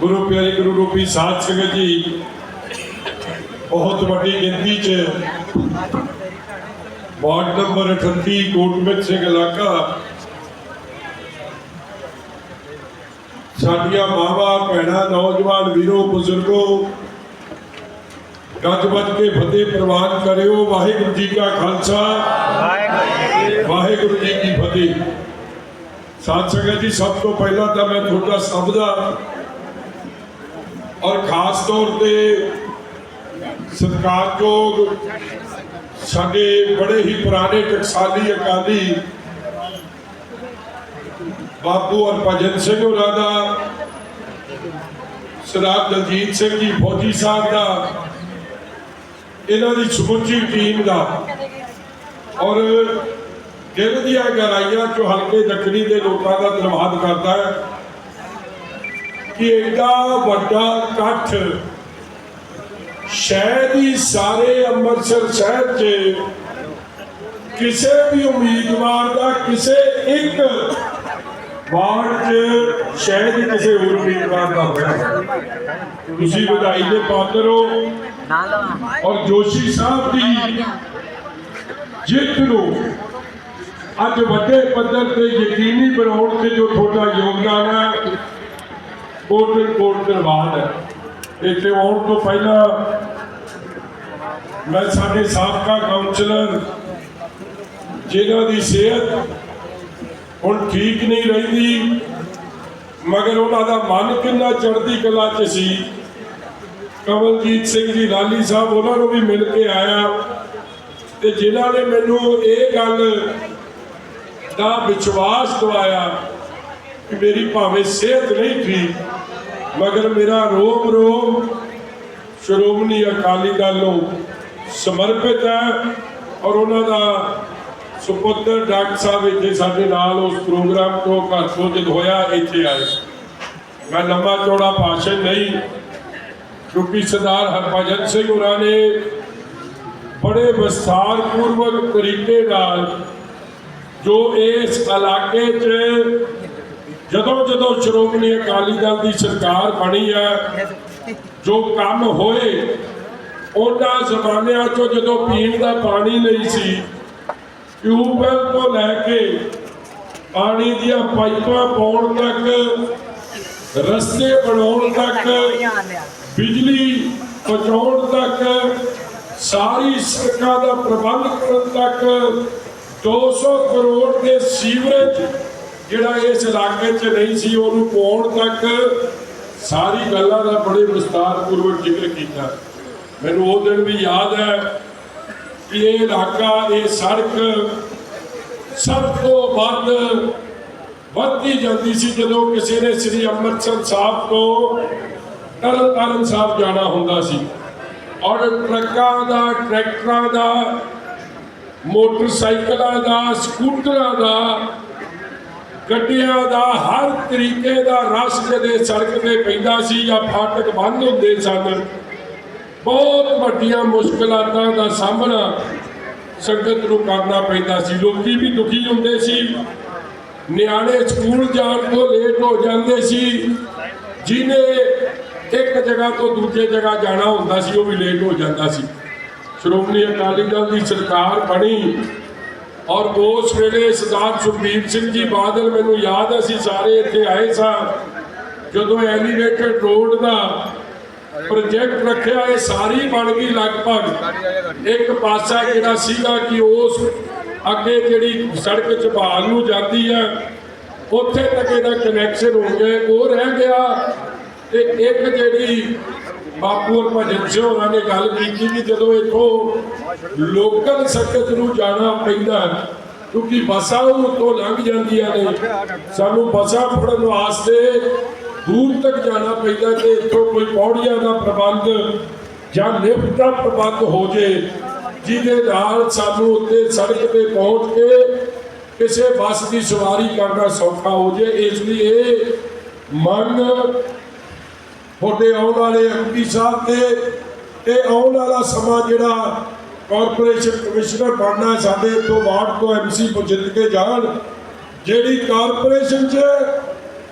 ਗੁਰੂ ਪਿਆਰੇ ਗੁਰੂ ਰੂਪੀ ਸਾਧ ਸੰਗਤ ਜੀ, ਬਹੁਤ ਵੱਡੀ ਗਿਣਤੀ 'ਚ ਵਾਰਡ ਨੰਬਰ 38 ਕੋਟਮਿੱਤ ਸਿੰਘ ਇਲਾਕਾ। ਸਾਡੀਆਂ ਮਾਵਾਂ, ਭੈਣਾਂ, ਨੌਜਵਾਨ ਵੀਰੋ, ਬਜ਼ੁਰਗੋ, ਗੱਜ ਵੱਜ ਕੇ ਫਤਿਹ ਪ੍ਰਵਾਨ ਕਰਿਓ। ਵਾਹਿਗੁਰੂ ਜੀ ਕਾ ਖਾਲਸਾ। ਵਾਹਿਗੁਰੂ ਜੀ ਕੀ ਫਤਿਹ। ਸਾਧ ਸੰਗਤ ਜੀ, ਸਭ ਤੋਂ ਪਹਿਲਾਂ ਤਾਂ ਮੈਂ ਤੁਹਾਡਾ ਸਭ ਦਾ ਔਰ ਖਾਸ ਤੌਰ ਤੇ ਸਤਿਕਾਰਯੋਗ ਸਾਡੇ ਬੜੇ ਹੀ ਪੁਰਾਣੇ ਟਕਸਾਲੀ ਅਕਾਲੀ ਬਾਪੂ ਔਰ ਭਜਨ ਸਿੰਘ ਹੋਰਾਂ ਦਾ, ਸਰਦਾਰ ਦਲਜੀਤ ਸਿੰਘ ਜੀ ਫੌਜੀ ਸਾਹਿਬ ਦਾ, ਇਹਨਾਂ ਦੀ ਸਮੁੱਚੀ ਟੀਮ ਦਾ ਔਰ ਦਿਲ ਦੀਆਂ ਗਹਿਰਾਈਆਂ ਚੋਂ ਹਲਕੇ ਦੱਖਣੀ ਦੇ ਲੋਕਾਂ ਦਾ ਧੰਨਵਾਦ ਕਰਦਾ ਹੈ। ਕਿ ਐਡਾ ਵੱਡਾ ਇਕੱਠ ਸ਼ਾਇਦ ਹੀ ਸਾਰੇ ਅੰਮ੍ਰਿਤਸਰ ਸ਼ਹਿਰ 'ਚ ਕਿਸੇ ਵੀ ਉਮੀਦਵਾਰ ਦਾ ਕਿਸੇ ਇੱਕ ਵਾਰਡ 'ਚ ਸ਼ਾਇਦ ਕਿਸੇ ਹੋਰ ਉਮੀਦਵਾਰ ਦਾ ਹੋਇਆ ਤੁਸੀਂ ਵਧਾਈ ਦੇ ਪਾਤਰ ਹੋ ਔਰ ਜੋਸ਼ੀ ਸਾਹਿਬ ਦੀ ਜਿੱਤ ਨੂੰ ਅੱਜ ਵੱਡੇ ਪੱਧਰ ਤੇ ਯਕੀਨੀ ਬਣਾਉਣ ਤੇ ਜੋ ਤੁਹਾਡਾ ਯੋਗਦਾਨ ਹੈ ਕੋਟਨ ਕੋਟ ਧੰਨਵਾਦ ਹੈ। ਇੱਥੇ ਆਉਣ ਤੋਂ ਪਹਿਲਾਂ ਮੈਂ ਸਾਡੇ ਸਾਬਕਾ ਕਾਉਂਸਲਰ ਜਿਨ੍ਹਾਂ ਦੀ ਸਿਹਤ ਹੁਣ ਠੀਕ ਨਹੀਂ ਰਹਿੰਦੀ, ਮਗਰ ਉਹਨਾਂ ਦਾ ਮਨ ਕਿੰਨਾ ਚੜ੍ਹਦੀ ਕਲਾ 'ਚ ਸੀ। ਕਮਲਜੀਤ ਸਿੰਘ ਜੀ ਲਾਲੀ ਸਾਹਿਬ, ਉਹਨਾਂ ਨੂੰ ਵੀ ਮਿਲ ਕੇ ਆਇਆ। ਤੇ ਜਿਨ੍ਹਾਂ ਨੇ ਮੈਨੂੰ ਇਹ ਗੱਲ ਦਾ ਵਿਸ਼ਵਾਸ ਦਵਾਇਆ ਕਿ ਮੇਰੀ ਭਾਵੇਂ ਸਿਹਤ ਨਹੀਂ ਠੀਕ ਮਗਰ ਮੇਰਾ ਰੋਮ ਰੋਮ, ਸ਼੍ਰੋਮਣੀ ਅਕਾਲੀ ਦਲ ਨੂੰ ਸਮਰਪਿਤ ਹੈ ਔਰ ਉਹਨਾਂ ਦਾ ਸੁਪੁੱਤਰ ਡਾਕਟਰ ਸਾਹਿਬ ਇੱਥੇ ਸਾਡੇ ਨਾਲ ਉਸ ਪ੍ਰੋਗਰਾਮ ਤੋਂ ਘਰ ਤੋਂ ਹੋਇਆ, ਇੱਥੇ ਆਏ। ਮੈਂ ਲੰਮਾ ਚੌੜਾ ਭਾਸ਼ਣ ਨਹੀਂ ਕਿਉਂਕਿ ਸਰਦਾਰ ਹਰਭਜਨ ਸਿੰਘ ਹੋਰਾਂ ਨੇ ਬੜੇ ਵਿਸਥਾਰ ਪੂਰਵਕ ਤਰੀਕੇ ਨਾਲ ਜੋ ਇਸ ਇਲਾਕੇ 'ਚ ਜਦੋਂ ਜਦੋਂ ਸ਼੍ਰੋਮਣੀ ਅਕਾਲੀ ਦਲ ਦੀ ਸਰਕਾਰ ਬਣੀ ਹੈ, ਜੋ ਕੰਮ ਹੋਏ, ਉਹਨਾਂ ਜ਼ਮਾਨਿਆਂ 'ਚੋਂ ਜਦੋਂ ਪੀਣ ਦਾ ਪਾਣੀ ਨਹੀਂ ਸੀ, ਟਿਊਬਵੈਲ ਤੋਂ ਲੈ ਕੇ ਪਾਣੀ ਦੀਆਂ ਪਾਈਪਾਂ ਪਾਉਣ ਤੱਕ, ਰਸਤੇ ਬਣਾਉਣ ਤੱਕ, ਬਿਜਲੀ ਪਹੁੰਚਾਉਣ ਤੱਕ, ਸਾਰੀ ਸੜਕਾਂ ਦਾ ਪ੍ਰਬੰਧ ਕਰਨ ਤੱਕ 200 ਕਰੋੜ ਦੇ ਸੀਵਰੇਜ ਜਿਹੜਾ ਇਸ ਇਲਾਕੇ 'ਚ ਨਹੀਂ ਸੀ, ਉਹਨੂੰ ਪਾਉਣ ਤੱਕ ਸਾਰੀ ਗੱਲਾਂ ਦਾ ਬੜੇ ਵਿਸਤਾਰ ਪੂਰਵਕ ਜ਼ਿਕਰ ਕੀਤਾ। ਮੈਨੂੰ ਉਹ ਦਿਨ ਵੀ ਯਾਦ ਹੈ ਕਿ ਇਹ ਇਲਾਕਾ, ਇਹ ਸੜਕ ਸਭ ਤੋਂ ਵੱਧ ਵੱਧਦੀ ਜਾਂਦੀ ਸੀ, ਜਦੋਂ ਕਿਸੇ ਨੇ ਸ੍ਰੀ ਅੰਮ੍ਰਿਤਸਰ ਸਾਹਿਬ ਤੋਂ ਤਰਨ ਤਾਰਨ ਸਾਹਿਬ ਜਾਣਾ ਹੁੰਦਾ ਸੀ। ਔਰ ਟਰੱਕਾਂ ਦਾ, ਟਰੈਕਟਰਾਂ ਦਾ, ਮੋਟਰਸਾਈਕਲਾਂ ਦਾ, ਸਕੂਟਰਾਂ ਦਾ ਗੱਡੀਆਂ ਦਾ ਹਰ ਤਰੀਕੇ ਦਾ ਰਸ ਜਦੇ ਸੜਕ ਤੇ ਪੈਂਦਾ ਸੀ ਜਾਂ ਫਾਟਕ ਬੰਦ ਹੁੰਦੇ ਸਨ। ਬਹੁਤ ਵੱਡੀਆਂ ਮੁਸ਼ਕਲਾਂ ਦਾ ਸਾਹਮਣਾ ਸੰਗਤ ਨੂੰ ਕਰਨਾ ਪੈਂਦਾ ਸੀ। ਲੋਕੀ ਵੀ ਦੁਖੀ ਹੁੰਦੇ ਸੀ। ਨਿਆਣੇ ਸਕੂਲ ਜਾਣ ਤੋਂ ਲੇਟ ਹੋ ਜਾਂਦੇ ਸੀ। ਜਿਨੇ ਇੱਕ ਜਗ੍ਹਾ ਤੋਂ ਦੂਜੇ ਜਗ੍ਹਾ ਜਾਣਾ ਹੁੰਦਾ ਸੀ, ਉਹ ਵੀ ਲੇਟ ਹੋ ਜਾਂਦਾ ਸੀ। ਸ਼੍ਰੋਮਣੀ ਅਕਾਲੀ ਦਲ ਦੀ ਸਰਕਾਰ ਬਣੀ। ਔਰ ਉਸ ਵੇਲੇ ਸਰਦਾਰ ਸੁਖਬੀਰ ਸਿੰਘ ਜੀ ਬਾਦਲ, ਮੈਨੂੰ ਯਾਦ ਹੈ, ਅਸੀਂ ਸਾਰੇ ਇੱਥੇ ਆਏ ਸਾਂ, ਜਦੋਂ ਐਲੀਵੇਟਡ ਰੋਡ ਦਾ ਪ੍ਰੋਜੈਕਟ ਰੱਖਿਆ, ਇਹ ਸਾਰੀ ਬਣ ਗਈ ਲਗਭਗ। ਇੱਕ ਪਾਸਾ ਜਿਹੜਾ ਸੀਗਾ ਕਿ ਉਸ ਅੱਗੇ ਜਿਹੜੀ ਸੜਕ ਚਬਾਲ ਨੂੰ ਜਾਂਦੀ ਹੈ, ਉੱਥੇ ਤੱਕ ਇਹਦਾ ਕਨੈਕਸ਼ਨ ਹੋ ਗਿਆ, ਉਹ ਰਹਿ ਗਿਆ। ਤੇ ਇੱਕ ਜਿਹੜੀ ਬਾਪੂ ਔਰ ਭਜਨ ਸਿੰਘ ਹੋਰਾਂ ਨੇ ਗੱਲ ਕੀਤੀ ਕਿ ਜਦੋਂ ਇੱਥੋਂ ਲੋਕਲ ਸਰਕਟ ਨੂੰ ਜਾਣਾ ਪੈਂਦਾ ਕਿਉਂਕਿ ਬੱਸਾਂ ਉੱਤੋਂ ਲੰਘ ਜਾਂਦੀਆਂ ਨੇ, ਸਾਨੂੰ ਬੱਸਾਂ ਫੜਨ ਵਾਸਤੇ ਦੂਰ ਤੱਕ ਜਾਣਾ ਪੈਂਦਾ ਤੇ ਇੱਥੋਂ ਕੋਈ ਪੌੜੀਆਂ ਦਾ ਪ੍ਰਬੰਧ ਜਾਂ ਲਿਫਟ ਦਾ ਪ੍ਰਬੰਧ ਹੋ ਜੇ, ਜਿਹਦੇ ਨਾਲ ਸਾਨੂੰ ਉੱਤੇ ਸੜਕ ਤੇ ਪਹੁੰਚ ਕੇ ਕਿਸੇ ਬੱਸ ਦੀ ਸਵਾਰੀ ਕਰਨਾ ਸੌਖਾ ਹੋ ਜੇ, ਇਸ ਲਈ ਇਹ ਮਨ ਤੁਹਾਡੇ ਆਉਣ ਵਾਲੇ ਐਮਪੀ ਸਾਹਿਬ ਤੇ ਇਹ ਆਉਣ ਵਾਲਾ ਸਮਾਂ ਜਿਹੜਾ ਕਾਰਪੋਰੇਸ਼ਨ ਕਮਿਸ਼ਨਰ ਬਣਨਾ ਸਾਡੇ ਤੋਂ ਵਾਰਡ ਤੋਂ ਐਮਸੀ ਜਿੱਤ ਕੇ ਜਾਣ ਜਿਹੜੀ ਕਾਰਪੋਰੇਸ਼ਨ 'ਚ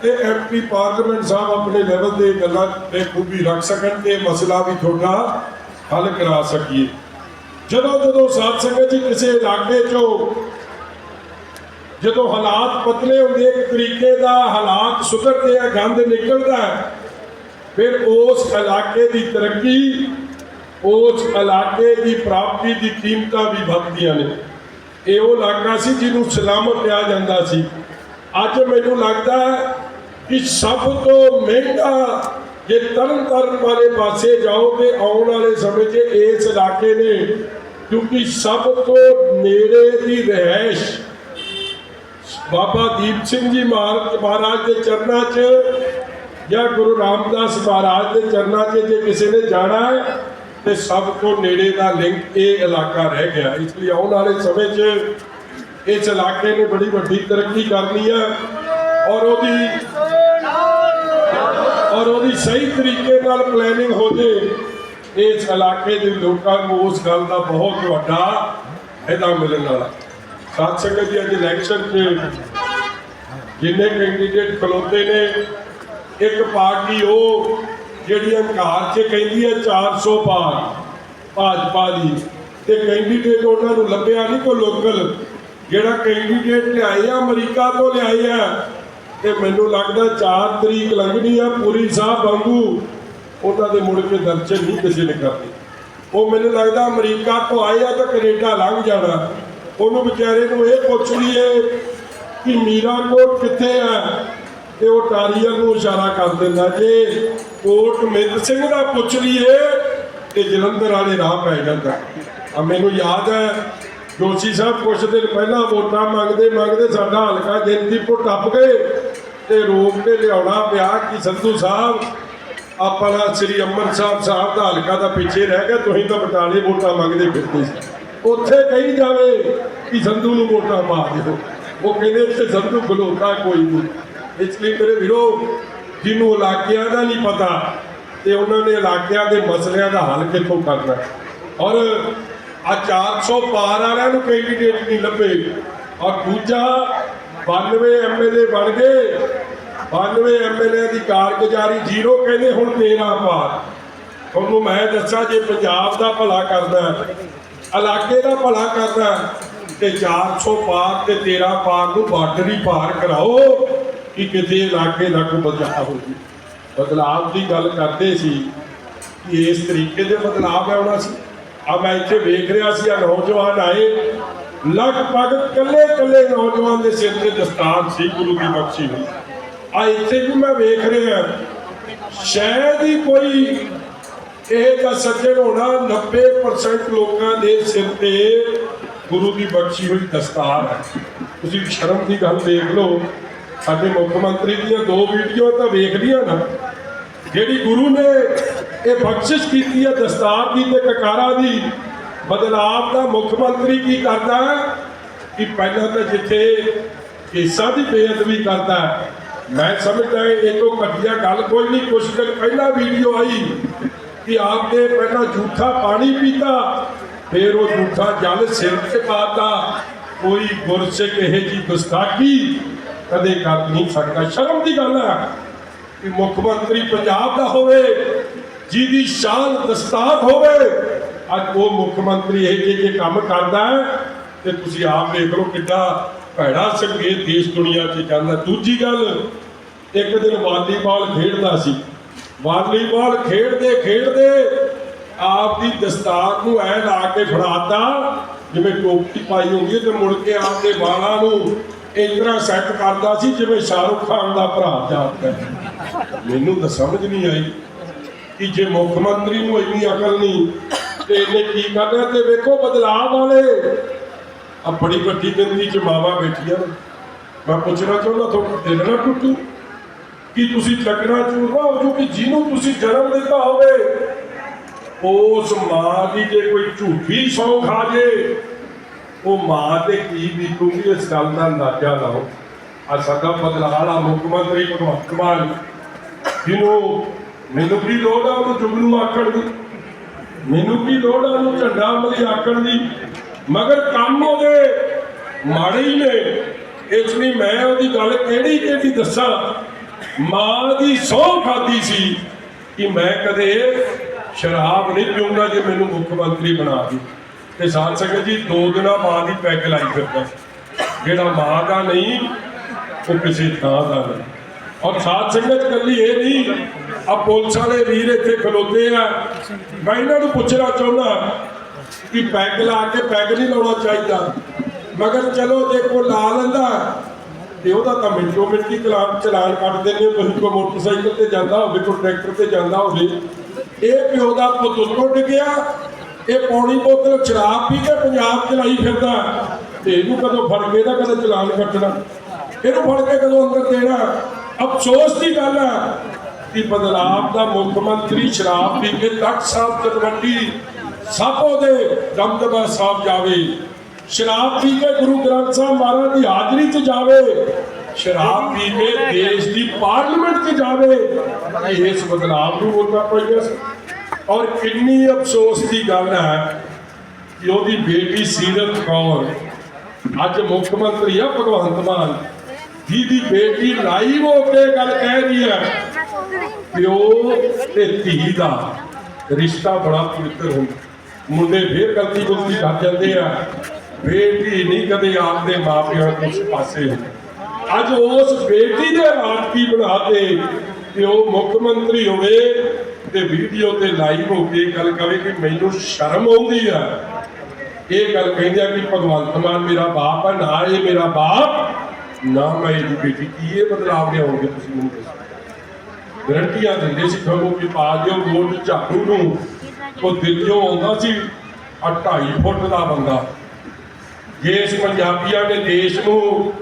ਤੇ ਐਮਪੀ ਪਾਰਲੀਮੈਂਟ ਸਾਹਿਬ ਆਪਣੇ ਲੈਵਲ ਤੇ ਗੱਲਾਂ ਤੇ ਖੂਬੀ ਰੱਖ ਸਕਣ ਤੇ ਇਹ ਮਸਲਾ ਵੀ ਤੁਹਾਡਾ ਹੱਲ ਕਰਾ ਸਕੀਏ। ਜਦੋਂ ਜਦੋਂ ਸਾਧ ਸੰਗਤ ਜੀ ਕਿਸੇ ਇਲਾਕੇ 'ਚੋਂ ਜਦੋਂ ਹਾਲਾਤ ਪਤਲੇ ਹੁੰਦੇ ਇੱਕ ਤਰੀਕੇ ਦਾ ਹਾਲਾਤ ਸੁਧਰਦੇ ਆ ਗੰਦ ਨਿਕਲਦਾ ਹੈ, ਫਿਰ ਉਸ ਇਲਾਕੇ ਦੀ ਤਰੱਕੀ, ਉਸ ਇਲਾਕੇ ਦੀ ਪ੍ਰਾਪਤੀ ਦੀ ਕੀਮਤਾਂ ਵੀ ਵਧਦੀਆਂ ਨੇ। ਇਹ ਉਹ ਇਲਾਕਾ ਸੀ ਜਿਹਨੂੰ ਸਲਾਮ ਕਿਹਾ ਜਾਂਦਾ ਸੀ। ਅੱਜ ਮੈਨੂੰ ਲੱਗਦਾ ਹੈ ਕਿ ਸਭ ਤੋਂ ਮਹਿੰਗਾ ਜੇ ਤਰਨ ਤਰਨ ਵਾਲੇ ਪਾਸੇ ਜਾਓ ਤੇ ਆਉਣ ਵਾਲੇ ਸਮੇਂ 'ਚ ਇਸ ਇਲਾਕੇ ਨੇ, ਕਿਉਂਕਿ ਸਭ ਤੋਂ ਨੇੜੇ ਦੀ ਰਹਿਸ਼ ਬਾਬਾ ਦੀਪ ਸਿੰਘ ਜੀ ਮਹਾਰਾਜ ਦੇ ਚਰਨਾਂ 'ਚ ਜਾਂ ਗੁਰੂ ਰਾਮਦਾਸ ਮਹਾਰਾਜ ਦੇ ਚਰਨਾਂ 'ਚ ਜੇ ਕਿਸੇ ਨੇ ਜਾਣਾ ਹੈ, ਤੇ ਸਭ ਤੋਂ ਨੇੜੇ ਦਾ ਲਿੰਕ ਇਹ ਇਲਾਕਾ ਰਹਿ ਗਿਆ। ਇਸ ਲਈ ਆਉਣ ਵਾਲੇ ਸਮੇਂ 'ਚ ਇਸ ਇਲਾਕੇ ਨੇ ਬੜੀ ਵੱਡੀ ਤਰੱਕੀ ਕਰਨੀ ਹੈ ਔਰ ਉਹਦੀ ਔਰ ਉਹਦੀ ਸਹੀ ਤਰੀਕੇ ਨਾਲ ਪਲੈਨਿੰਗ ਹੋ ਜੇ, ਇਸ ਇਲਾਕੇ ਦੇ ਲੋਕਾਂ ਨੂੰ ਉਸ ਗੱਲ ਦਾ ਬਹੁਤ ਵੱਡਾ ਫਾਇਦਾ ਮਿਲਣ ਵਾਲਾ। ਸਾਧ ਸੰਗਤ ਜੀ, ਅੱਜ ਇਲੈਕਸ਼ਨ 'ਚ ਜਿੰਨੇ ਕੈਂਡੀਡੇਟ ਖਲੋਤੇ ਨੇ ਇੱਕ ਪਾਰਟੀ ਉਹ ਜਿਹੜੀ ਹੰਕਾਰ 'ਚ ਕਹਿੰਦੀ ਹੈ 400 ਪਾਰ ਭਾਜਪਾ ਦੀ। ਤੇ ਕੈਂਡੀਡੇਟ ਉਹਨਾਂ ਨੂੰ ਲੱਭਿਆ ਨਹੀਂ ਕੋਈ ਲੋਕਲ ਜਿਹੜਾ ਕੈਂਡੀਡੇਟ ਲਿਆਏ ਆ, ਅਮਰੀਕਾ ਤੋਂ ਲਿਆਏ ਆ। ਤੇ ਮੈਨੂੰ ਲੱਗਦਾ 4 ਤਰੀਕ ਲੰਘਣੀ ਆ ਪੂਰੀ ਸਾਹਿਬ ਵਾਂਗੂ। ਉਹਨਾਂ ਦੇ ਮੁੜ ਕੇ ਦਰਸ਼ਨ ਨਹੀਂ ਕਿਸੇ ਨੇ ਕਰਨੇ। ਉਹ ਮੈਨੂੰ ਲੱਗਦਾ ਅਮਰੀਕਾ ਤੋਂ ਆਏ ਆ ਤਾਂ ਕੈਨੇਡਾ ਲੰਘ ਜਾਣਾ। ਉਹਨੂੰ ਵਿਚਾਰੇ ਨੂੰ ਇਹ ਪੁੱਛ ਲਈਏ ਕਿ ਮੀਰਾ ਕੋਟ ਕਿੱਥੇ ਆ? ਤੇ ਉਹ ਟਾਰੀਅਰ ਨੂੰ ਇਸ਼ਾਰਾ ਕਰ ਦਿੰਦਾ ਜੇ। ਕੋਟ ਮਿੰਦ ਸਿੰਘ ਦਾ ਪੁੱਛ ਲਈਏ ਤੇ ਜਲੰਧਰ ਵਾਲੇ ਰਾਹ ਪੈ ਜਾਂਦਾ। ਆ ਮੈਨੂੰ ਯਾਦ ਹੈ, ਜੋਸ਼ੀ ਸਾਹਿਬ ਕੁਛ ਦਿਨ ਪਹਿਲਾਂ ਵੋਟਾਂ ਮੰਗਦੇ ਮੰਗਦੇ ਸਾਡਾ ਹਲਕਾ ਜੈਨਤੀਪੁਰ ਟੱਪ ਗਏ ਤੇ ਰੋਕ ਕੇ ਲਿਆਉਣਾ ਪਿਆ ਕਿ ਸੰਧੂ ਸਾਹਿਬ, ਆਪਣਾ ਸ੍ਰੀ ਅੰਮ੍ਰਿਤਸਰ ਸਾਹਿਬ ਦਾ ਹਲਕਾ ਦਾ ਪਿੱਛੇ ਰਹਿ ਗਿਆ ਤੁਸੀਂ ਤਾਂ ਬਟਾਲੇ ਵੋਟਾਂ ਮੰਗਦੇ ਫਿਰਦੇ ਸੀ। ਉੱਥੇ ਕਹੀ ਜਾਵੇ ਕਿ ਸੰਧੂ ਨੂੰ ਵੋਟਾਂ ਪਾ ਦਿਓ। ਉਹ ਕਹਿੰਦੇ ਇੱਥੇ ਸੰਧੂ ਖਲੋਤਾ ਕੋਈ ਨਹੀਂ। ਇਸ ਲਈ ਮੇਰੇ ਵੀਰੋ ਜਿਹਨੂੰ ਇਲਾਕਿਆਂ ਦਾ ਨਹੀਂ ਪਤਾ ਤੇ ਉਹਨਾਂ ਨੇ ਇਲਾਕਿਆਂ ਦੇ ਮਸਲਿਆਂ ਦਾ ਹੱਲ ਕਿੱਥੋਂ ਕਰਨਾ ਔਰ ਆ 400 ਪਾਰ ਵਾਲਿਆਂ ਨੂੰ ਕੈਂਡੀਡੇਟ ਨਹੀਂ ਲੱਭੇ? ਔਰ ਦੂਜਾ 92 ਐਮਐਲਏ ਬਣ ਗਏ। 92 ਐਮਐਲਏ ਦੀ ਕਾਰਗੁਜ਼ਾਰੀ ਜ਼ੀਰੋ ਕਹਿੰਦੇ ਹੁਣ 13 ਪਾਰ। ਤੁਹਾਨੂੰ ਮੈਂ ਦੱਸਾਂ ਜੇ ਪੰਜਾਬ ਦਾ ਭਲਾ ਕਰਦਾ ਇਲਾਕੇ ਦਾ ਭਲਾ ਕਰਦਾ ਹੈ, ਤੇ 400 ਪਾਰ ਤੇ 13 ਪਾਰ ਨੂੰ ਬਾਰਡਰ ਹੀ ਪਾਰ ਕਰਾਓ। ਕਿ ਕਿਸੇ ਇਲਾਕੇ ਦਾ ਕੋਈ ਬਦਲਾਅ ਹੋ ਜੀ ਬਦਲਾਅ ਦੀ ਗੱਲ ਕਰਦੇ ਸੀ ਕਿ ਇਸ ਤਰੀਕੇ ਦੇ ਬਦਲਾਅ ਆਉਣਾ ਸੀ। ਆ ਮੈਂ ਇੱਥੇ ਵੇਖ ਰਿਹਾ ਸੀ ਆ ਨੌਜਵਾਨ ਆਏ। ਲਗਭਗ ਕੱਲੇ ਕੱਲੇ ਨੌਜਵਾਨ ਦੇ ਸਿਰ ਤੇ ਦਸਤਾਰ ਸੀ, ਗੁਰੂ ਦੀ ਬਖਸ਼ੀ ਹੋਈ। ਆ ਇੱਥੇ ਵੀ ਮੈਂ ਵੇਖ ਰਿਹਾ। ਸ਼ਾਇਦ ਹੀ ਕੋਈ ਇਹ ਦਾ ਸੱਜਣ ਹੋਣਾ 90% ਲੋਕਾਂ ਦੇ ਸਿਰ ਤੇ ਗੁਰੂ ਦੀ ਬਖਸ਼ੀ ਹੋਈ ਦਸਤਾਰ ਹੈ। ਤੁਸੀਂ ਸ਼ਰਮ ਦੀ ਗੱਲ ਦੇਖ ਲਓ। ਸਾਡੇ ਮੁੱਖ ਮੰਤਰੀ ਦੀਆਂ ਦੋ ਵੀਡੀਓ ਤਾਂ ਵੇਖ ਲਈਆਂ ਨਾ। ਜਿਹੜੀ ਗੁਰੂ ਨੇ ਇਹ ਬਖਸ਼ਿਸ਼ ਕੀਤੀ ਹੈ ਦਸਤਾਰ ਦੀ ਤੇ ਕਕਾਰਾ ਦੀ, ਬਦਲਾਵ ਦਾ ਮੁੱਖ ਮੰਤਰੀ ਕੀ ਕਰਦਾ ਕਿ ਪਹਿਲਾਂ ਤਾਂ ਜਿੱਥੇ ਕੇਸਾਂ ਦੀ ਬੇਅਦਬੀ ਕਰਦਾ ਮੈਂ ਸਮਝਦਾ ਇਹ ਤੋਂ ਘਟੀਆ ਗੱਲ ਕੋਈ ਨਹੀਂ। ਕੁਛ ਦਿਨ ਪਹਿਲਾਂ ਵੀਡੀਓ ਆਈ ਕਿ ਆਪਨੇ ਪਹਿਲਾਂ ਝੂਠਾ ਪਾਣੀ ਪੀਤਾ, ਫਿਰ ਉਹ ਝੂਠਾ ਜਲ ਸਿਰ ਤੇ ਪਾਤਾ। ਕੋਈ ਗੁਰਸਿੱਖ ਇਹ ਜੀ ਗੁਸਤਾਖੀ ਕਦੇ ਕਰ ਨਹੀਂ ਸਕਦਾ ਸ਼ਰਮ ਦੀ ਗੱਲ ਹੈ ਕਿ ਮੁੱਖ ਮੰਤਰੀ ਪੰਜਾਬ ਦਾ ਹੋਵੇ, ਜਿਹਦੀ ਸ਼ਾਨ ਦਸਤਾਰ ਹੋਵੇ, ਅੱਜ ਉਹ ਮੁੱਖ ਮੰਤਰੀ ਇਹ ਜਿਹੇ ਜਿਹੇ ਕੰਮ ਕਰਦਾ ਹੈ ਤੇ ਤੁਸੀਂ ਆਪ ਦੇਖ ਲਓ ਕਿੱਡਾ ਭੈੜਾ ਸੰਕੇਤ ਦੇਸ਼ ਦੁਨੀਆ 'ਚ ਜਾਂਦਾ। ਦੂਜੀ ਗੱਲ, ਇੱਕ ਦਿਨ ਵਾਲੀਬਾਲ ਖੇਡਦਾ ਸੀ। ਵਾਲੀਬਾਲ ਖੇਡਦੇ ਖੇਡਦੇ ਆਪ ਦੀ ਦਸਤਾਰ ਨੂੰ ਐ ਲਾ ਕੇ ਫੜਾਤਾ, ਜਿਵੇਂ ਟੋਪੀ ਪਾਈ ਹੁੰਦੀ ਹੈ ਤੇ ਮੁੜ ਕੇ ਆਪ ਦੇ ਵਾਲਾਂ ਨੂੰ ਇਸ ਤਰ੍ਹਾਂ ਸੈੱਟ ਕਰਦਾ ਸੀ ਜਿਵੇਂ ਸ਼ਾਹਰੁਖ ਖਾਨ ਦਾ ਭਰਾ ਜਾਂਦਾ ਹੈ। ਮੈਨੂੰ ਤਾਂ ਸਮਝ ਨਹੀਂ ਆਈ ਕਿ ਜੇ ਮੁੱਖ ਮੰਤਰੀ ਨੂੰ ਇੰਨੀ ਅਕਲ ਨਹੀਂ, ਤੇ ਇਹਨੇ ਕੀ ਕਰਨਾ ਤੇ ਵੇਖੋ ਬਦਲਾਅ ਵਾਲੇ। ਆ ਬੜੀ ਵੱਡੀ ਗਿਣਤੀ ਚ ਮਾਵਾ ਬੈਠੀਆਂ ਮੈਂ ਪੁੱਛਣਾ ਚਾਹੁੰਦਾ ਤੁਹਾਨੂੰ, ਦਿਲ ਟੁੱਟੂ ਕਿ ਤੁਸੀਂ ਚੱਕਣਾ ਚੂਰਮਾ ਹੋ ਜੋ ਕਿ ਜਿਹਨੂੰ ਤੁਸੀਂ ਜਨਮ ਦਿੱਤਾ ਹੋਵੇ? ਉਸ ਮਾਂ ਦੀ ਜੇ ਕੋਈ ਝੂਠੀ ਸੌਂ ਖਾ ਜੇ ਉਹ ਮਾਂ ਤੇ ਕੀ ਬੀਤੂਗੀ ਇਸ ਗੱਲ ਦਾ ਅੰਦਾਜ਼ਾ ਲਾਓ ਆ ਸਾਡਾ ਬਦਲਾਅ ਮੁੱਖ ਮੰਤਰੀ ਭਗਵੰਤ ਮਾਨ, ਜਿਹਨੂੰ ਮੈਨੂੰ ਕੀ ਲੋੜ ਆ ਉਹਨੂੰ ਜੁਗਨੂ ਆਖਣ ਦੀ? ਮੈਨੂੰ ਕੀ ਲੋੜ ਆ ਉਹਨੂੰ ਝੰਡਾ ਅਮਲੀ ਆਖਣ ਦੀ? ਮਗਰ ਕੰਮ ਉਹਦੇ ਮਾੜੇ ਹੀ ਨੇ। ਇਸ ਲਈ ਮੈਂ ਉਹਦੀ ਗੱਲ ਕਿਹੜੀ ਕਿਹੜੀ ਦੱਸਾਂ? ਮਾਂ ਦੀ ਸਹੁੰ ਖਾਦੀ ਸੀ ਕਿ ਮੈਂ ਕਦੇ ਸ਼ਰਾਬ ਨਹੀਂ ਪੀਊਂਗਾ ਜੇ ਮੈਨੂੰ ਮੁੱਖ ਮੰਤਰੀ ਬਣਾ ਦੇ ਤੇ ਸਾਧ ਸੰਗਤ ਜੀ, ਦੋ ਦਿਨਾਂ ਮਾਂ ਦੀ ਪੈਗ ਲਾਈ ਫਿਰਦਾ ਜਿਹੜਾ ਮਾਂ ਦਾ ਨਹੀਂ, ਉਹ ਕਿਸੇ ਥਾਂ ਦਾ ਨਹੀਂ। ਔਰ ਸਾਧ ਸੰਗਤ ਕੱਲੀ ਇਹ ਨਹੀਂ ਆ ਪੁਲਿਸ ਵਾਲੇ ਵੀਰ ਇੱਥੇ ਖਲੋਤੇ ਆ। ਮੈਂ ਇਹਨਾਂ ਨੂੰ ਪੁੱਛਣਾ ਚਾਹੁੰਦਾ ਕਿ ਪੈਗ ਲਾ ਕੇ ਪੈਗ ਨਹੀਂ ਲਾਉਣਾ ਚਾਹੀਦਾ। ਮਗਰ ਚਲੋ, ਜੇ ਕੋ ਲਾ ਲੈਂਦਾ, ਤੇ ਉਹਦਾ ਤਾਂ ਮਿੰਟੋ ਮਿੰਟੀ ਚਲਾਨ ਚਲਾਨ ਕੱਟ ਦਿੰਦੇ ਹੋ ਤੁਸੀਂ ਕੋ ਮੋਟਰਸਾਈਕਲ ਤੇ ਜਾਂਦਾ ਹੋਵੇ, ਕੋਈ ਟਰੈਕਟਰ ਤੇ ਜਾਂਦਾ ਹੋਵੇ। ਇਹ ਪਿਓ ਦਾ ਪੁੱਤ ਉੱਤੋਂ ਡਿੱਗਿਆ ਇਹ ਪੌਣੀ ਬੋਤਲ ਸ਼ਰਾਬ ਪੀ ਕੇ ਪੰਜਾਬ ਚਲਾਈ ਫਿਰਦਾ ਤੇ ਇਹਨੂੰ ਕਦੋਂ ਫੜ ਕੇ ਇਹਦਾ ਕਦੋਂ ਚਲਾਨ ਕੱਟਣਾ? ਇਹਨੂੰ ਫੜ ਕੇ ਕਦੋਂ ਅੰਦਰ ਦੇਣਾ? ਅਫਸੋਸ ਦੀ ਗੱਲ ਹੈ ਕਿ ਬਦਲਾਵ ਦਾ ਮੁੱਖ ਮੰਤਰੀ ਸ਼ਰਾਬ ਪੀ ਕੇ ਤਖਤ ਸਾਹਿਬ ਤਲਵੰਡੀ ਸਾਪੋ ਦੇ ਦਮਦਮਾ ਸਾਹਿਬ ਜਾਵੇ। ਸ਼ਰਾਬ ਪੀ ਕੇ ਗੁਰੂ ਗ੍ਰੰਥ ਸਾਹਿਬ ਮਹਾਰਾਜ ਦੀ ਹਾਜ਼ਰੀ 'ਚ ਜਾਵੇ। ਸ਼ਰਾਬ ਪੀ ਕੇ ਦੇਸ਼ ਦੀ ਪਾਰਲੀਮੈਂਟ 'ਚ ਜਾਵੇ। ਇਸ ਬਦਲਾਵ ਨੂੰ ਵੋਟਾਂ ਪਾਈਆਂ ਸੀ ਔਰ ਕਿੰਨੀ ਅਫਸੋਸ ਦੀ ਗੱਲ ਹੈ ਕਿ ਉਹਦੀ ਬੇਟੀ ਸੀਰਤ ਕੌਰ ਅੱਜ ਮੁੱਖ ਮੰਤਰੀ ਆ ਭਗਵੰਤ ਮਾਨ, ਜਿਹਦੀ ਬੇਟੀ ਲਾਈਵ ਹੋ ਕੇ ਗੱਲ ਕਹਿ ਰਹੀ ਹੈ ਪਿਓ ਤੇ ਧੀ ਦਾ ਰਿਸ਼ਤਾ ਬੜਾ ਪਵਿੱਤਰ ਹੁੰਦਾ। ਮੁੰਡੇ ਫੇਰ ਗਲਤੀ ਗੁਲਤੀ ਕਰ ਜਾਂਦੇ ਆ, ਬੇਟੀ ਨਹੀਂ ਕਦੇ ਆਪਦੇ ਮਾਪਿਆਂ ਤੋਂ ਉਸ ਪਾਸੇ ਹੁੰਦੀ। ਅੱਜ ਉਸ ਬੇਟੀ ਦੇ ਹਾਲਾਤ ਕੀ ਬਣਾਤੇ ਕਿ ਉਹ ਮੁੱਖ ਮੰਤਰੀ ਹੋਵੇ ਤੇ ਵੀਡੀਓ ਤੇ ਲਾਈਵ ਹੋ ਕੇ ਗੱਲ ਕਰੇ ਕਿ ਮੈਨੂੰ ਸ਼ਰਮ ਆਉਂਦੀ ਆ। ਇਹ ਗੱਲ ਕਹਿੰਦੇ ਆ ਕਿ ਭਗਵੰਤ ਮਾਨ ਮੇਰਾ ਬਾਪ ਹੈ ਨਾ ਇਹ ਮੇਰਾ ਬਾਪ, ਨਾ ਮੈਂ ਇਹਦੀ ਬੇਟੀ। ਕੀ ਇਹ ਬਦਲਾਵ ਲਿਆਉਂਗੇ ਤੁਸੀਂ ਮੈਨੂੰ ਦੱਸੋ? ਗਰੰਟੀਆਂ ਦਿੰਦੇ ਸੀ ਤੁਹਾਨੂੰ ਕਿ ਪਾ ਦਿਓ ਵੋਟ ਝਾੜੂ ਨੂੰ। ਉਹ ਦਿੱਲੀੋਂ ਆਉਂਦਾ ਸੀ ਆ 2.5 ਫੁੱਟ ਦਾ ਬੰਦਾ। ਜੇ ਪੰਜਾਬੀਆਂ ਨੇ ਦੇਸ਼ ਨੂੰ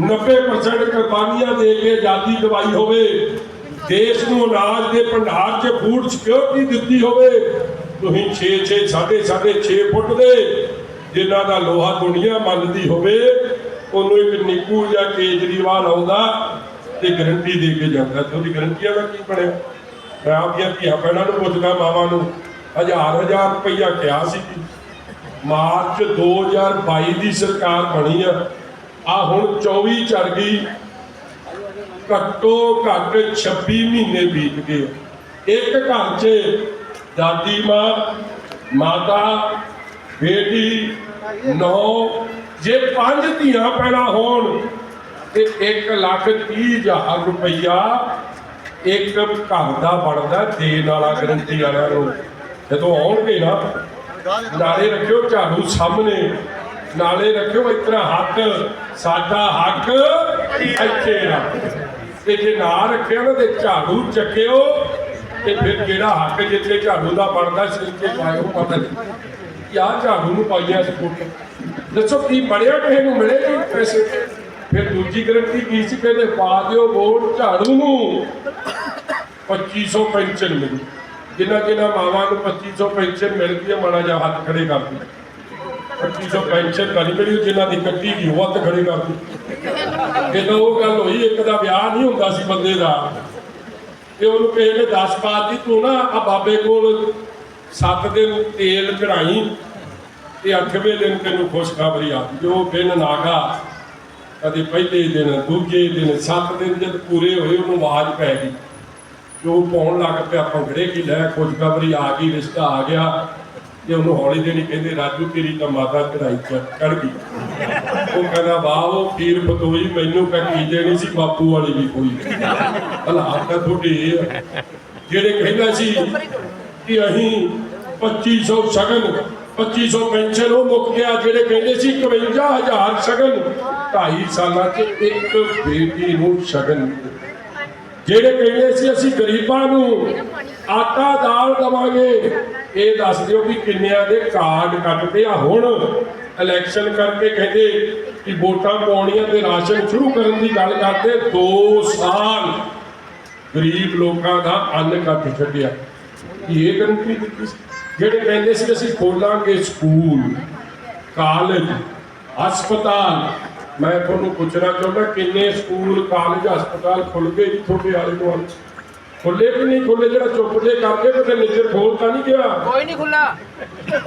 90% ਕੁਰਬਾਨੀਆਂ ਦੇ ਕੇ ਆਜ਼ਾਦੀ ਦਿਵਾਈ ਹੋਵੇ ਦੇਸ਼ ਨੂੰ ਅਨਾਜ ਦੇ ਭੰਡਾਰ 'ਚ ਫੂਡ ਸਿਕਿਉਰਿਟੀ ਦਿੱਤੀ ਹੋਵੇ, ਤੁਸੀਂ 6 6 ਸਾਢੇ ਸਾਢੇ 6 ਫੁੱਟ ਦੇ ਜਿਨ੍ਹਾਂ ਦਾ ਲੋਹਾ ਦੁਨੀਆ ਮੰਨਦੀ ਹੋਵੇ, ਉਹਨੂੰ ਇੱਕ ਨਿੱਕੂ ਜਾਂ ਕੇਜਰੀਵਾਲ ਆਉਂਦਾ ਤੇ ਗਰੰਟੀ ਦੇ ਕੇ ਜਾਂਦਾ। ਤੇ ਉਹਦੀ ਗਰੰਟੀਆਂ ਦਾ ਕੀ ਬਣਿਆ? ਮੈਂ ਆਪਦੀਆਂ ਧੀਆਂ ਭੈਣਾਂ ਨੂੰ ਪੁੱਛਦਾ, ਮਾਵਾਂ ਨੂੰ, ਹਜ਼ਾਰ ਹਜ਼ਾਰ ਰੁਪਈਆ ਕਿਹਾ ਸੀ ਜੀ ਮਾਰਚ 2022 ਦੀ ਸਰਕਾਰ ਬਣੀ ਆ। ਆ ਹੁਣ 24 ਚੜ ਗਈ। ਘੱਟੋ ਘੱਟ 26 ਮਹੀਨੇ ਬੀਤ ਗਏ। ਇੱਕ ਘਰ 'ਚ ਦਾਦੀ, ਮਾਂ, ਮਾਤਾ, ਬੇਟੀ, ਨੌ, ਜੇ ਪੰਜ ਧੀਆਂ ਪੈਣਾ ਹੋਣ, ਤੇ 1 ਲੱਖ 30 ਹਜ਼ਾਰ ਰੁਪਈਆ ਇੱਕ ਘਰ ਦਾ ਬਣਦਾ ਦੇਣ ਵਾਲਾ ਗਰੰਟੀ ਵਾਲਿਆਂ ਨੂੰ। ਜਦੋਂ ਆਉਣਗੇ ਨਾ, ਨਾਲੇ ਰੱਖਿਓ ਝਾੜੂ ਸਾਹਮਣੇ, ਨਾਲੇ ਰੱਖਿਓ ਇਤਰਾ ਹੱਥ, ਸਾਡਾ ਹੱਕ ਇੱਥੇ ਆ ਤੇ ਜੇ ਨਾ ਰੱਖਿਆ ਨਾ ਤੇ ਝਾੜੂ ਚੱਕਿਓ ਤੇ ਫਿਰ ਜਿਹੜਾ ਹੱਕ ਜਿੱਥੇ ਝਾੜੂ ਦਾ ਬਣਦਾ ਸਿਰ ਤੇ ਪਾਇਓ ਪਤਾ ਨਹੀਂ। ਯਾ ਝਾੜੂ ਨੂੰ ਪਾਈਆ ਸੀ ਦੱਸੋ ਕੀ ਬੜਿਆ ਕਿਸੇ ਨੂੰ ਮਿਲੇ ਜੀ ਪੈਸੇ? ਫਿਰ ਦੂਜੀ ਗਰੰਟੀ ਕੀ ਸੀ? ਕਹਿੰਦੇ ਪਾ ਦਿਓ ਵੋਟ ਝਾੜੂ ਨੂੰ। 2500 ਪੈਨਸ਼ਨ ਮਿਲੀ। ਜਿਨ੍ਹਾਂ ਜਿਨ੍ਹਾਂ ਮਾਵਾਂ ਨੂੰ 2500 ਪੈਨਸ਼ਨ ਮਿਲ ਗਈ ਮਾੜਾ ਜਿਹਾ ਹੱਥ ਖੜੇ ਕਰ ਦਿਓ 2500 ਪੈਨਸ਼ਨ ਤਾਂ ਨਹੀਂ ਮਿਲੀ, ਜਿਨ੍ਹਾਂ ਦੀ ਕੱਟੀ ਗਈ, ਉਹ ਹੱਥ ਖੜੇ ਕਰ ਜਦੋਂ ਉਹ ਗੱਲ ਹੋਈ, ਇੱਕ ਦਾ ਵਿਆਹ ਨਹੀਂ ਹੁੰਦਾ ਸੀ ਬੰਦੇ ਦਾ, ਤੇ ਉਹਨੂੰ ਕਿਸੇ ਨੇ ਦੱਸ ਪਾਤੀ ਤੂੰ ਨਾ ਆ ਬਾਬੇ ਕੋਲ 7 ਦਿਨ ਤੇਲ ਚੜਾਈ ਤੇ 8ਵੇਂ ਦਿਨ ਤੈਨੂੰ ਖੁਸ਼ਖਬਰੀ ਆ ਜੋ ਦਿਨ ਨਾਗਾ ਕਦੇ ਪਹਿਲੇ ਦਿਨ, ਦੂਜੇ ਦਿਨ, ਸੱਤ ਦਿਨ ਜਦ ਪੂਰੇ ਹੋਏ, ਉਹਨੂੰ ਆਵਾਜ਼ ਪੈ ਗਈ। ਜੋ ਪਾਉਣ ਲੱਗ ਪਿਆ, ਭੰਗੜੇ ਕੀ ਲੈ, ਖੁਸ਼ਖਬਰੀ ਆ ਗਈ, ਰਿਸ਼ਤਾ ਆ ਗਿਆ। ਤੇ ਉਹਨੂੰ ਹੌਲੀ ਦੇਣੀ ਕਹਿੰਦੇ, ਰਾਜੂ, ਤੇਰੀ ਤਾਂ ਮਾਤਾ ਚੜਾਈ ਚੜ ਗਈ। ਉਹ ਕਹਿੰਦਾ, ਵਾਹ, ਉਹ ਪੀਰ ਫਤੋਈ ਮੈਨੂੰ ਕਹ ਦੇਣੀ ਸੀ, ਬਾਪੂ ਵਾਲੀ ਵੀ ਕੋਈ। ਹਾਲਾਤ ਤਾਂ ਤੁਹਾਡੇ ਜਿਹੜੇ ਕਹਿੰਦਾ ਸੀ ਕਿ ਅਸੀਂ 2500 ਸ਼ਗਨ 2500 ਪੈਨਸ਼ਨ ਉਹ ਮੁੱਕ ਗਿਆ, ਜਿਹੜੇ ਕਹਿੰਦੇ ਸੀ 51000 ਸ਼ਗਨ 2.5 ਸਾਲਾਂ 'ਚ ਇੱਕ ਬੇਟੀ ਨੂੰ ਸ਼ਗਨ। ਜਿਹੜੇ ਕਹਿੰਦੇ ਸੀ ਅਸੀਂ ਗਰੀਬਾਂ ਨੂੰ ਆਟਾ ਦਾਲ ਦਵਾਂਗੇ ਇਹ ਦੱਸ ਦਿਓ ਵੀ ਕਿੰਨਿਆਂ ਦੇ ਕਾਰਡ ਕੱਟਦੇ ਆ। ਹੁਣ ਇਲੈਕਸ਼ਨ ਕਰਕੇ ਕਹਿੰਦੇ ਕਿ ਵੋਟਾਂ ਪਾਉਣੀਆਂ ਤੇ ਰਾਸ਼ਨ ਸ਼ੁਰੂ ਕਰਨ ਦੀ ਗੱਲ ਕਰਦੇ 2 ਸਾਲ ਗਰੀਬ ਲੋਕਾਂ ਦਾ ਅੰਨ ਕੱਟ ਛੱਡਿਆ। ਇਹ ਗਰੰਟੀ ਦਿੱਤੀ ਜਿਹੜੇ ਕਹਿੰਦੇ ਸੀ ਅਸੀਂ ਖੋਲਾਂਗੇ ਸਕੂਲ, ਕਾਲਜ, ਹਸਪਤਾਲ। ਮੈਂ ਤੁਹਾਨੂੰ ਪੁੱਛਣਾ ਚਾਹੁੰਦਾ ਕਿੰਨੇ ਸਕੂਲ, ਕਾਲਜ, ਹਸਪਤਾਲ ਖੁੱਲ ਗਏ? ਜੀ ਤੁਹਾਡੇ ਆਲੇ ਦੁਆਲੇ। ਖੁੱਲੇ ਕਿ ਨਹੀਂ ਖੁੱਲੇ ਜਿਹੜਾ ਚੁੱਪ ਜੇ ਕਰਕੇ ਤੇ ਨਿੱਜਰ ਖੋਲ ਤਾਂ ਨਹੀਂ ਗਿਆ। ਕੋਈ ਨਹੀਂ ਖੁੱਲਾ।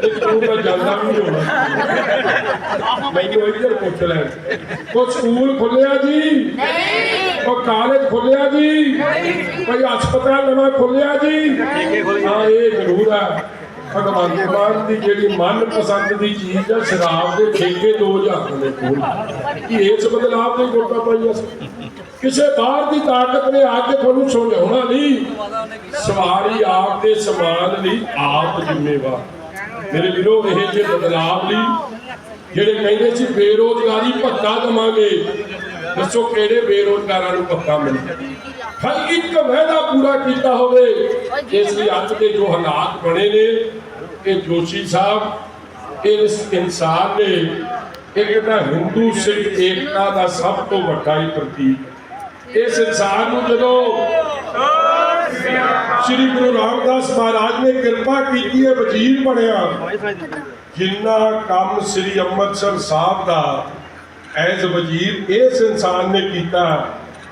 ਇੱਕ ਸਕੂਲ ਤਾਂ ਜਾਂਦਾ ਵੀ ਨਹੀਂ ਹੋਣਾ। ਮੈਨੂੰ ਇੱਧਰ ਪੁੱਛ ਲੈਣ ਉਹ ਸਕੂਲ ਖੁੱਲਿਆ ਜੀ। ਨਹੀਂ। ਕੋਈ ਕਾਲਜ ਖੁੱਲਿਆ ਜੀ। ਕੋਈ ਹਸਪਤਾਲ ਨਵਾਂ ਖੁੱਲਿਆ ਜੀ। ਹਾਂ ਇਹ ਜ਼ਰੂਰ ਹੈ ਭਗਵੰਤ ਮਾਨ ਦੀ ਜਿਹੜੀ ਮਨਪਸੰਦ ਦੀ ਚੀਜ਼ ਹੈ ਸ਼ਰਾਬ ਦੇ ਠੇਕੇ 2000 ਦੇ ਕੋਲ। ਕੀ ਇਸ ਬਦਲਾਵ ਦੇ ਵੋਟਾਂ ਪਾਈਆਂ ਸੀ ਕਿਸੇ ਬਾਹਰ ਦੀ ਤਾਕਤ ਨੇ ਆ ਕੇ ਤੁਹਾਨੂੰ ਸਮਝਾਉਣਾ ਨਹੀਂ। ਸਵਾਰੀ ਆਪ ਦੇ ਸਮਾਨ ਲਈ ਆਪ ਜ਼ਿੰਮੇਵਾਰ। ਮੇਰੇ ਵੀਰੋ, ਇਹ ਜੇ ਬਦਲਾਵ ਲਈ ਜਿਹੜੇ ਕਹਿੰਦੇ ਸੀ ਬੇਰੋਜ਼ਗਾਰੀ ਭੱਤਾ ਦਵਾਂਗੇ, ਦੱਸੋ ਕਿਹੜੇ ਬੇਰੋਜ਼ਗਾਰਾਂ ਨੂੰ ਭੱਤਾ ਮਿਲਿਆ ਹਰ ਇੱਕ ਵਾਅਦਾ ਪੂਰਾ ਕੀਤਾ ਹੋਵੇ, ਇਸ ਲਈ ਅੱਜ ਦੇ ਜੋ ਹਾਲਾਤ ਬਣੇ ਨੇ, ਇਹ ਜੋਸ਼ੀ ਸਾਹਿਬ ਇਸ ਇਨਸਾਨ ਨੇ, ਇੱਕ ਤਾਂ ਹਿੰਦੂ ਸਿੱਖ ਏਕਤਾ ਦਾ ਸਭ ਤੋਂ ਵੱਡਾ ਹੀ ਪ੍ਰਤੀਕ ਇਸ ਇਨਸਾਨ ਨੂੰ ਜਦੋਂ ਸ੍ਰੀ ਗੁਰੂ ਰਾਮਦਾਸ ਮਹਾਰਾਜ ਨੇ ਕਿਰਪਾ ਕੀਤੀ ਹੈ ਵਜ਼ੀਰ ਬਣਿਆ। ਜਿੰਨਾ ਕੰਮ ਸ੍ਰੀ ਅੰਮ੍ਰਿਤਸਰ ਸਾਹਿਬ ਦਾ ਐਜ਼ ਵਜ਼ੀਰ ਇਸ ਇਨਸਾਨ ਨੇ ਕੀਤਾ,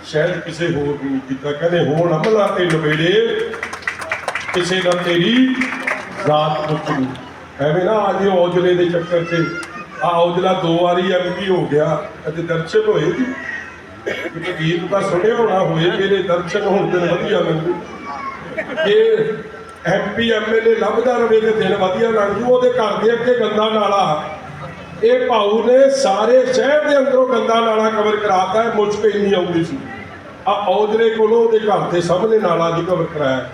ਸ਼ਾਇਦ ਕਿਸੇ ਹੋਰ ਨੇ ਕੀਤਾ। ਕਹਿੰਦੇ, ਹੁਣ ਅਮਲਾ ਤੇ ਨਵੇੜੇ, ਕਿਸੇ ਦਾ ਤੇਰੀ ਜ਼ਾਤ ਪੁੱਛਣੀ ਐਵੇਂ ਨਾ, ਅੱਜ ਔਜਲੇ ਦੇ ਚੱਕਰ ਤੇ ਆ ਔਜਲਾ ਦੋ ਵਾਰੀ ਐਮਪੀ ਹੋ ਗਿਆ ਅਤੇ ਦਰਸ਼ਨ ਹੋਏ ਜੀ। ਕਿਉਂਕਿ ਗੀਤ ਤਾਂ ਸੁਣਿਆ ਹੋਣਾ ਹੋਏ ਕਿ ਦਰਸ਼ਨ ਹੋਣ ਤੇ ਵਧੀਆ ਮੈਨੂੰ ਇਹ ਐਮਪੀ ਐਮਐਲਏ ਲੱਭਦਾ ਰਵੇ ਤੇ ਦਿਨ ਵਧੀਆ ਲੰਘ, ਉਹਦੇ ਘਰ ਦੇ ਅੱਗੇ ਗੰਦਾ ਨਾਲਾ। ਇਹ ਭਾਊ ਨੇ ਸਾਰੇ ਸ਼ਹਿਰ ਦੇ ਅੰਦਰੋਂ ਗੰਦਾ ਨਾਲਾ ਕਵਰ ਕਰਾਤਾ ਹੈ ਮੁਸ਼ਕ ਇੰਨੀ ਆਉਂਦੀ ਸੀ। ਆ ਔਜਲੇ ਕੋਲੋਂ ਉਹਦੇ ਘਰ ਦੇ ਸਾਹਮਣੇ ਨਾਲਾ ਜੀ ਕਵਰ ਕਰਾਇਆ।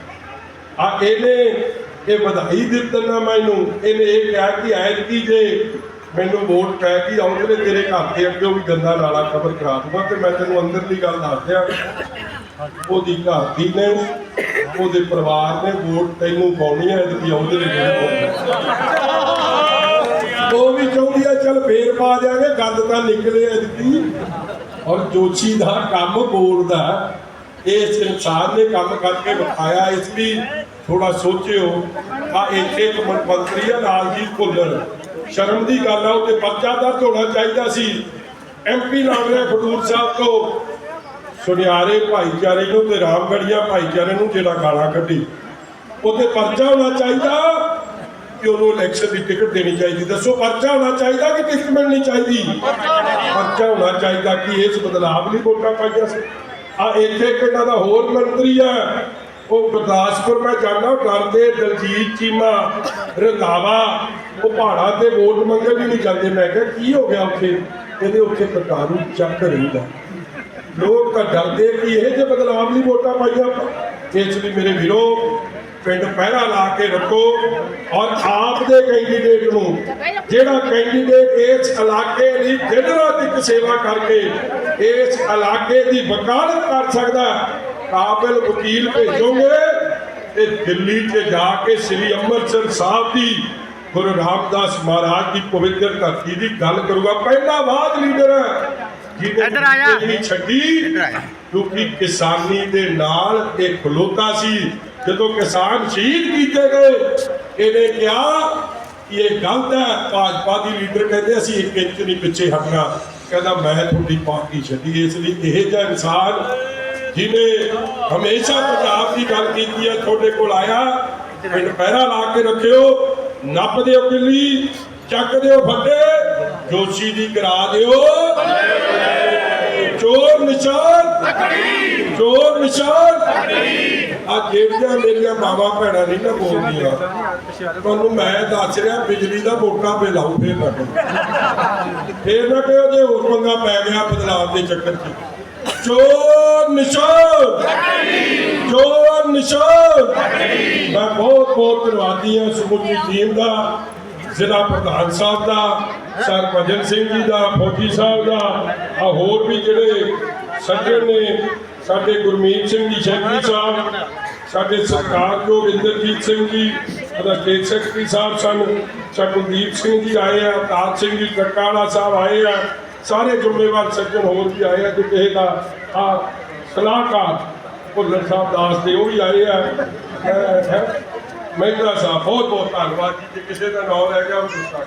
ਆ ਇਹਨੇ ਇਹ ਵਧਾਈ ਦਿੱਤਨ ਨਾ ਮੈਨੂੰ, ਇਹਨੇ ਇਹ ਕਿਹਾ ਕਿ ਐਤਕੀ ਜੇ ਮੈਨੂੰ ਵੋਟ ਪੈ ਗਈ ਔਜਲੇ ਤੇਰੇ ਘਰ ਦੇ ਅੱਗੇ ਵੀ ਗੰਦਾ ਨਾਲਾ ਕਵਰ ਕਰਾ ਦੂੰਗਾ ਤੇ ਮੈਂ ਤੈਨੂੰ ਅੰਦਰਲੀ ਗੱਲ ਦੱਸ ਦਿਆਂ। ਉਹਦੀ ਘਰ ਦੀ ਨੇ, ਉਹਦੇ ਪਰਿਵਾਰ ਨੇ ਵੋਟ ਤੈਨੂੰ ਪਾਉਣੀ ਹੈ ਤੇ ਉਹਦੇ ਲਈ ਉਹ ਵੀ ਚਾਹੁੰਦੀ ਆ, ਚਲ ਫੇਰ ਪਾ ਦਿਆਂਗੇ ਗੰਦ ਤਾਂ ਨਿਕਲੇ ਐਤਕੀ ਔਰ ਜੋਸ਼ੀ ਦਾ ਕੰਮ ਬੋਰਡ ਦਾ ਇਸ ਇਨਸਾਨ ਨੇ ਕੰਮ ਕਰਕੇ ਵਿਖਾਇਆ, ਇਸ ਲਈ ਥੋੜਾ ਸੋਚਿਓ। ਆ ਇੱਥੇ ਇੱਕ ਮੰ- ਮੰਤਰੀ ਆ, ਲਾਲਜੀਤ ਭੁੱਲਰ। ਸ਼ਰਮ ਦੀ ਗੱਲ ਆ ਉਹਤੇ ਪਰਚਾ ਦਰਜ ਹੋਣਾ ਚਾਹੀਦਾ ਸੀ। ਐਮਪੀ ਨਾਮ ਰਿਹਾ ਸਾਹਿਬ ਤੋਂ ਸੁਨਿਆਰੇ ਭਾਈਚਾਰੇ ਨੂੰ ਤੇ ਰਾਮਗੜੀਆ ਭਾਈਚਾਰੇ ਨੂੰ ਜਿਹੜਾ ਗਾਲਾਂ ਕੱਢੀ। ਉਹਤੇ ਪਰਚਾ ਹੋਣਾ ਚਾਹੀਦਾ ਕਿ ਉਹਨੂੰ ਇਲੈਕਸ਼ਨ ਦੀ ਟਿਕਟ ਦੇਣੀ ਚਾਹੀਦੀ। ਦੱਸੋ, ਪਰਚਾ ਹੋਣਾ ਚਾਹੀਦਾ ਕਿ ਟਿਕਟ ਮਿਲਣੀ ਚਾਹੀਦੀ? ਪਰਚਾ ਹੋਣਾ ਚਾਹੀਦਾ ਕਿ ਇਸ ਬਦਲਾਵ ਲਈ ਵੋਟਾਂ ਪਾਈਆਂ ਸੀ। ਆ, ਇੱਥੇ ਇੱਕ ਇਹਨਾਂ ਦਾ ਹੋਰ ਮੰਤਰੀ ਆ, ਉਹ ਗੁਰਦਾਸਪੁਰ ਮੈਂ ਜਾਣਾ ਡਰਦੇ ਦਲਜੀਤ ਚੀਮਾ, ਰੰਧਾਵਾ। ਉਹ ਪਹਾੜਾਂ ਤੇ ਵੋਟ ਮੰਗਣ ਵੀ ਨਹੀਂ ਕਰਦੇ ਮੈਂ ਕਿਹਾ, ਕੀ ਹੋ ਗਿਆ ਉੱਥੇ? ਕਹਿੰਦੇ, ਉੱਥੇ ਕਟਾਰੂ ਚੱਕ ਰਹਿੰਦਾ। ਲੋਕ ਤਾਂ ਡਰਦੇ ਕਿ ਇਹ ਜੇ ਬਦਲਾਵ ਲਈ ਵੋਟਾਂ ਪਾਈਆਂ ਇਸ ਲਈ ਮੇਰੇ ਵੀਰੋ, ਪਿੰਡ ਪਹਿਰਾ ਲਾ ਕੇ ਰੱਖੋ ਔਰ ਆਪ ਦੇ ਕੈਂਡੀਡੇਟ ਨੂੰ, ਜਿਹੜਾ ਕੈਂਡੀਡੇਟ ਇਸ ਇਲਾਕੇ ਲਈ ਦਿਨ ਸੇਵਾ ਕਰਕੇ ਇਸ ਇਲਾਕੇ ਦੀ ਵਕਾਲਤ ਕਰ ਸਕਦਾ, ਕਾਬਿਲ ਵਕੀਲ ਭੇਜੋਗੇ ਤੇ ਦਿੱਲੀ 'ਚ ਜਾ ਕੇ ਸ੍ਰੀ ਅੰਮ੍ਰਿਤਸਰ ਸਾਹਿਬ ਦੀ ਗੁਰੂ ਰਾਮਦਾਸ ਮਹਾਰਾਜ ਦੀ ਪਵਿੱਤਰ ਧਰਤੀ ਦੀ ਗੱਲ ਕਰੂਗਾ? ਪਹਿਲਾ ਬਾਦ ਲੀਡਰ ਇੱਧਰ ਆ ਜਾ। ਨਹੀਂ ਛੱਡੀ ਕਿਉਂਕਿ ਕਿਸਾਨੀ ਦੇ ਨਾਲ ਇਹ ਖਲੋਤਾ ਸੀ। ਜਦੋਂ ਕਿਸਾਨ ਸ਼ਹੀਦ ਕੀਤੇ ਗਏ ਇਹਨੇ ਕਿਹਾ ਕਿ ਇਹ ਗਲਤ ਹੈ ਭਾਜਪਾ ਦੀ ਲੀਡਰ ਕਹਿੰਦੇ ਅਸੀਂ ਇੱਕ ਇੰਚ ਨਹੀਂ ਪਿੱਛੇ ਹਟਣਾ। ਕਹਿੰਦਾ ਮੈਂ ਤੁਹਾਡੀ ਪਾਰਟੀ ਛੱਡੀ ਇਸ ਲਈ ਇਹ ਜਿਹਾ ਇਨਸਾਨ ਜਿਹਨੇ ਹਮੇਸ਼ਾ ਪੰਜਾਬ ਦੀ ਗੱਲ ਕੀਤੀ ਹੈ ਤੁਹਾਡੇ ਕੋਲ ਆਇਆ ਪਿੰਡ ਪਹਿਰਾ ਲਾ ਕੇ ਰੱਖਿਓ ਨੱਪ ਦਿਓ ਕਿੱਲੀ, ਚੱਕ ਦਿਓ ਫੱਟੇ, ਜੋਸ਼ੀ ਦੀ ਕਰਾ ਦਿਓ। ਚੋਰ ਨਿਸ਼ਾਨ ਚੋਰ ਨਿਸ਼ਾਨ। ਆ ਜਿਹੜੀਆਂ ਮੇਰੀਆਂ ਮਾਵਾ ਭੈਣਾਂ ਨਹੀਂ ਨਾ ਬੋਲਦੀਆਂ। ਤੁਹਾਨੂੰ ਮੈਂ ਦੱਸ ਰਿਹਾ, ਬਿਜਲੀ ਦਾ ਮੋਟਾ ਬਿੱਲ ਆਉ ਫੇਰ ਨਾ ਫੇਰ ਨਾ ਕਹੋ, ਜੇ ਹੋਰ ਪੰਗਾ ਪੈ ਗਿਆ ਬਦਲਾਵ ਦੇ ਚੱਕਰ 'ਚ। ਚੋਰ ਨਿਸ਼ਾਨ ਚੋਰ ਨਿਸ਼ਾਨ ਮੈਂ ਬਹੁਤ ਬਹੁਤ ਧੰਨਵਾਦੀ ਹਾਂ ਸਮੁੱਚੀ ਟੀਮ ਦਾ ਜ਼ਿਲ੍ਹਾ ਪ੍ਰਧਾਨ ਸਾਹਿਬ ਦਾ ਸਰ ਭਜਨ ਸਿੰਘ ਜੀ ਦਾ ਫੌਜੀ ਸਾਹਿਬ ਦਾ ਆ ਹੋਰ ਵੀ ਜਿਹੜੇ ਸੱਜਣ ਨੇ ਸਾਡੇ ਗੁਰਮੀਤ ਸਿੰਘ ਜੀ ਸ਼ੈਖੀ ਸਾਹਿਬ ਸਾਡੇ ਸਤਿਕਾਰਯੋਗ ਇੰਦਰਜੀਤ ਸਿੰਘ ਜੀ ਉਹਦਾ ਸਟੇਟ ਸੈਕਟਰੀ ਸਾਹਿਬ ਸਨ ਸਰ ਕੁਲਦੀਪ ਸਿੰਘ ਜੀ ਆਏ ਆ ਅਵਤਾਰ ਸਿੰਘ ਜੀ ਕਟਕਾਲਾ ਸਾਹਿਬ ਆਏ ਆ ਸਾਰੇ ਜ਼ਿੰਮੇਵਾਰ ਸੱਜਣ ਹੋਰ ਵੀ ਆਏ ਆ ਤੇ ਕਿਸੇ ਦਾ ਆ ਸਲਾਹਕਾਰ ਭੁੱਲਰ ਸਾਹਿਬ ਦਾਸ ਤੇ ਉਹ ਵੀ ਆਏ ਆ। ਮਹਿੰਦਰਾ ਸਾਹਿਬ ਬਹੁਤ ਬਹੁਤ ਧੰਨਵਾਦ ਜੀ, ਜੇ ਕਿਸੇ ਦਾ ਨਾਮ ਰਹਿ ਉਹ ਦੱਸਾਂ